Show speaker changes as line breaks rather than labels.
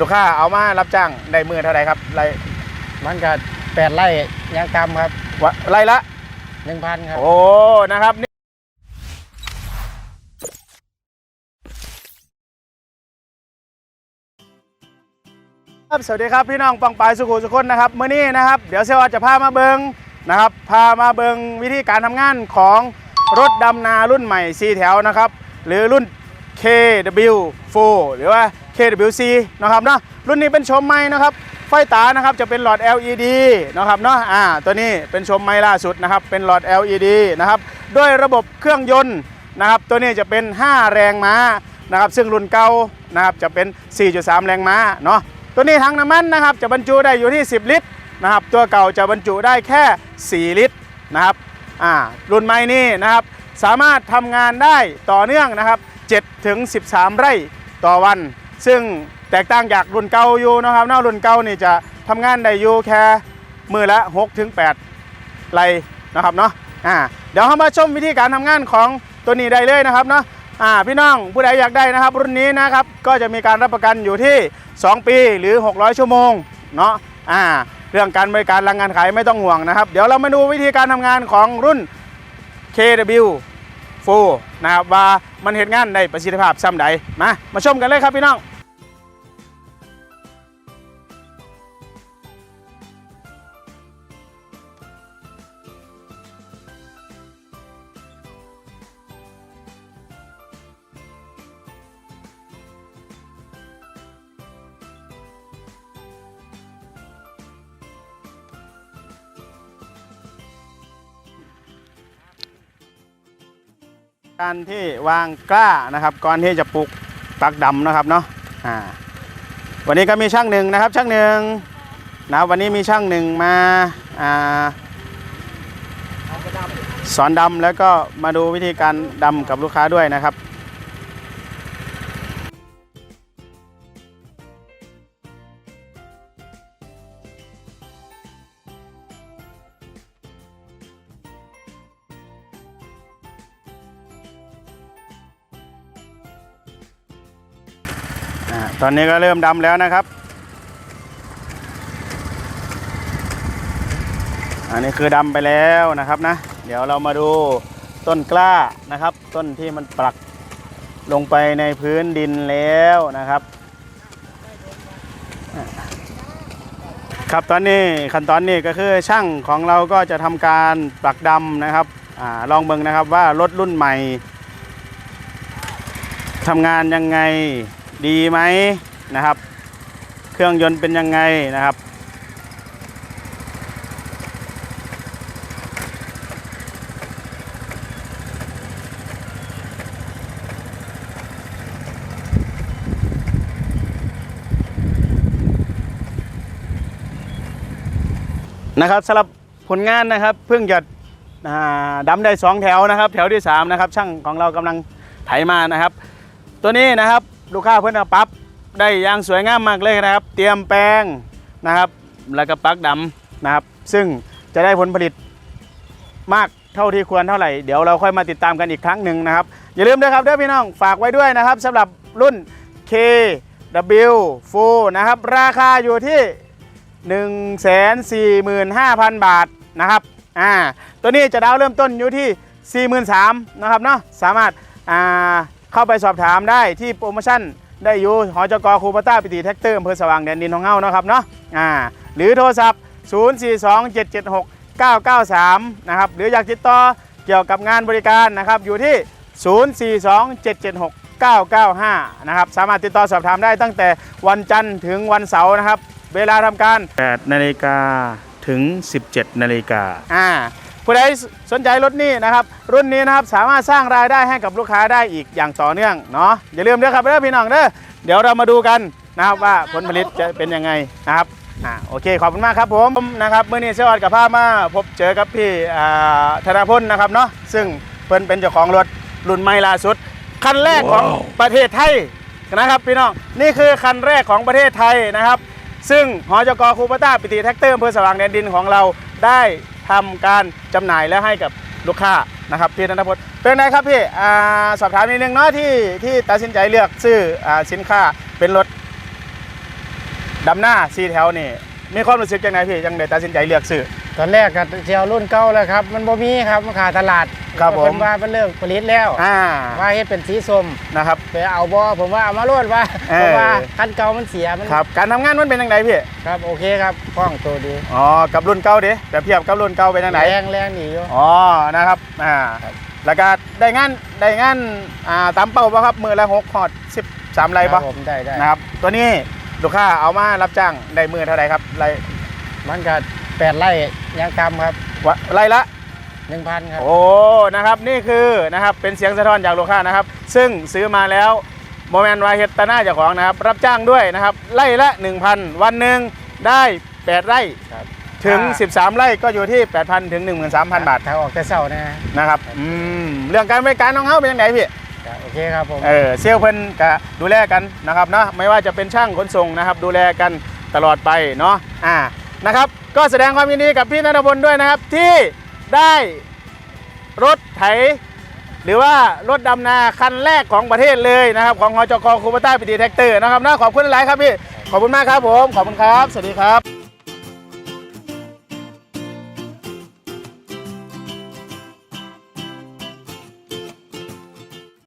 ลูกค้าเอามารับจ้างได้มือเท่าไหร่ครับไร
มันก็แปดไร่ยางกรรมครับ
วะไรละ
หนึ่งพันครับ
โอ้ นะครับนี่ครับ สวัสดีครับพี่น้องปองปายสุขุสุคนนะครับเมื่อนี้นะครับ เดี๋ยวเซลล์จะพามาเบิงนะครับ พามาเบิงวิธีการทำงานของรถดำนารุ่นใหม่ 4 แถวนะครับ หรือรุ่น KW4 หรือว่า KWC นะครับเนาะรุ่นนี้เป็นชมใหม่นะครับไฟตานะครับจะเป็นหลอด LED นะครับเนาะอ่าตัวนี้เป็นชมใหม่ล่าสุดนะครับเป็นหลอด LED นะครับด้วยระบบเครื่องยนต์นะครับตัวนี้จะเป็น 5 แรงม้านะครับซึ่งรุ่นเก่านะครับจะเป็น 4.3 แรงม้าเนาะตัวนี้ถังน้ำมันนะครับจะบรรจุได้อยู่ที่ 10 ลิตรนะครับตัวเก่าจะบรรจุได้แค่ 4 ลิตรนะครับอ่ารุ่นใหม่นี้นะครับสามารถทำงานได้ต่อเนื่องนะครับ7ถึง13 ไร่ต่อวัน ซึ่งแตกต่างจากรุ่นเก่าอยู่นะครับเนอกรุ่นเก่านี่จะทำงานได้อยู่แค่มือละ6ถึง8ไรนะครับเนาะอ่าเดี๋ยวเรามาชมวิธีการทำงานของตัวนี้ได้เลยนะครับเนาะอ่าพี่น้องผู้ใดอยากได้นะครับ รุ่นนี้นะครับก็จะมีการรับประกันอยู่ที่ 2 ปีหรือ 600 ชั่วโมงเนาะอ่าเรื่องการบริการรังงานขายไม่ต้องห่วงนะครับ เดี๋ยวเรามาดูวิธีการทำงานของรุ่น KW 4 นะครับว่ามันเห็นงานได้ประสิทธิภาพซ้ำใดมามาชมกันเลยครับพี่น้อง การที่วางกล้านะครับ ก่อนที่จะปลูกปักดำนะครับเนาะอ่าวันนี้ก็มีช่างหนึ่งนะครับ ช่างหนึ่งนะวันนี้มีช่างหนึ่งมาอ่าสอนดำแล้วก็มาดูวิธีการดำกับลูกค้าด้วยนะครับ ตอนนี้ก็เริ่มดำแล้วนะครับ อันนี้คือดำไปแล้วนะครับนะ เดี๋ยวเรามาดูต้นกล้านะครับ ต้นที่มันปลักลงไปในพื้นดินแล้วนะครับ ครับตอนนี้ขั้นตอนนี้ก็คือช่างของเราก็จะทำการปลักดำนะครับอลองเบิ่งนะครับว่ารถรุ่นใหม่ทำงานยังไง ดีไหมนะครับ เครื่องยนต์เป็นยังไงนะครับ นะครับสำหรับผลงานนะครับเพิ่งจะอ่าได้สองแถวนะครับ แถวที่สามนะครับ ช่างของเรากำลังไถมานะครับ ตัวนี้นะครับ ลูกค้าเพื่อนเอาปั๊บได้อย่างสวยงามมากเลยนะครับ เตรียมแปลงนะครับ แล้วก็ปลักดำนะครับ ซึ่งจะได้ผลผลิตมากเท่าที่ควรเท่าไหร่ เดี๋ยวเราค่อยมาติดตามกันอีกครั้งหนึ่งนะครับ อย่าลืมนะครับเด้อพี่น้องฝากไว้ด้วยนะครับสำหรับรุ่น KW Full นะครับ ราคาอยู่ที่ 145,000 บาทนะครับอ่าตัวนี้จะดาวเริ่มต้นอยู่ที่ 43,000นะครับเนาะสามารถอ่า เข้าไปสอบถามได้ที่โปรโมชั่นได้อยู่หอจกคูปต้าปิติแท็กเตอร์อำเภอสว่างแดนดินของเฮานะครับเนาะอ่าหรือโทรศัพท์ 0427769993นะครับหรืออยากติดต่อเกี่ยวกับงานบริการนะครับอยู่ที่ 0427769995 นะครับสามารถติดต่อสอบถามได้ตั้งแต่วันจันทร์ถึงวันเสาร์นะครับ เวลาทำการ 8นาฬิกาถึง 17นาฬิกาอ่า ผู้ใดสนใจรถนี้นะครับ รุ่นนี้นะครับสามารถสร้างรายได้ให้กับลูกค้าได้อีกอย่างต่อเนื่องเนาะอย่าลืมเด้อครับเด้อพี่น้องเด้อเดี๋ยวเรามาดูกันนะครับว่าผลผลิตจะเป็นยังไงนะครับอ่าโอเคขอบคุณมากครับผมนะครับเมื่อนี้เชวัดกับภาพมาพบเจอกับพี่อ่าธนพลนะครับเนาะซึ่งเพิ่นเป็นเจ้าของรถรุ่นใหม่ล่าสุด คันแรกของประเทศไทยนะครับพี่น้องนี่คือคันแรกของประเทศไทยนะครับ ซึ่งหอจกคูปต้าปิติแท็กเตอร์อำเภอสว่างแดนดินของเราได้ทำการจำหน่ายและให้กับลูกค้านะครับพี่ธนพลเป็นไงครับพี่อสอบถามนิดนึงเนาะที่ที่ตัดสินใจเลือกซื้ออสินค้าเป็นรถดำหน้าสีแถวนี่มีความรู้สึกยังไงพี่ยังได้ตัดสินใจเลือกซื้อ
ตอนแรกก็เจียวรุ่นเก่าแล้วครับ มันบ่มีครับมันขาดตลาด
ครับผม
เพิ่นว่ามันเลิกผลิตแล้ว
อ่า
ว่าเฮ็ดเป็นสีส้ม
นะครับ
ไปเอาบ่ผมว่าเอามาโลดว่า
เออ
เพราะว่าคันเก่ามันเสียมัน
ครับการทำงานมันเป็นยังไงพี่
ครับโอเคครับคล่องตัวดี
อ๋อกับรุ่นเก่าดิแบบเทียบกับรุ่นเก่าเป็นยังไง
แรงแรงดีอยู่
อ๋อนะครับอ่า
ครับ
แล้วก็ได้งานได้งานอ่าตามเป้าป่ะครับมือละหกหอดสิบสามไร
ครั
ป่ะ
บผมได้ได้
นะครับตัวนี้ลูกค้าเอามารับจ้างได้มือเท่าไหร่ครับไร
มันก็ แปดไร่ยางกำครับ
วะไรละ
หนึ่งพันครับ
โอ้ นะครับ นี่คือ นะครับ เป็นเสียงสะท้อนจากลูกค้านะครับ ซึ่งซื้อมาแล้วโมเมนต์วาเฮตตาหน้าเจ้าของนะครับ รับจ้างด้วยนะครับ ไล่ละ 1,000 วันหนึ่งได้ 8 ไร่
ครับ
ถึง
อ่า
13 ไร่ก็อยู่ที่ 8,000 ถึง 13,000 บาท
ถ้าออกแต่เช้านะ
นะครับ อืม เรื่องการบริการน้องเฮาเป็นยังไงพี่
ครับโอเคครับผม
เออเซลลเพิ่นก็ดูแลกันนะครับเนาะไม่ว่าจะเป็นช่างขนส่งนะครับ ดูแลกันตลอดไปเนาะอ่า นะครับ ก็แสดงความยินดีกับพี่นันทพลด้วยนะครับ ที่ได้รถไถ หรือว่ารถดำนาคันแรกของประเทศเลยนะครับ ของหจกคูปต้าปิติแท็กเตอร์นะครับนะขอบคุณหลายครับพี่ ขอบคุณมากครับผม ขอบคุณครับ สวัสดีครับ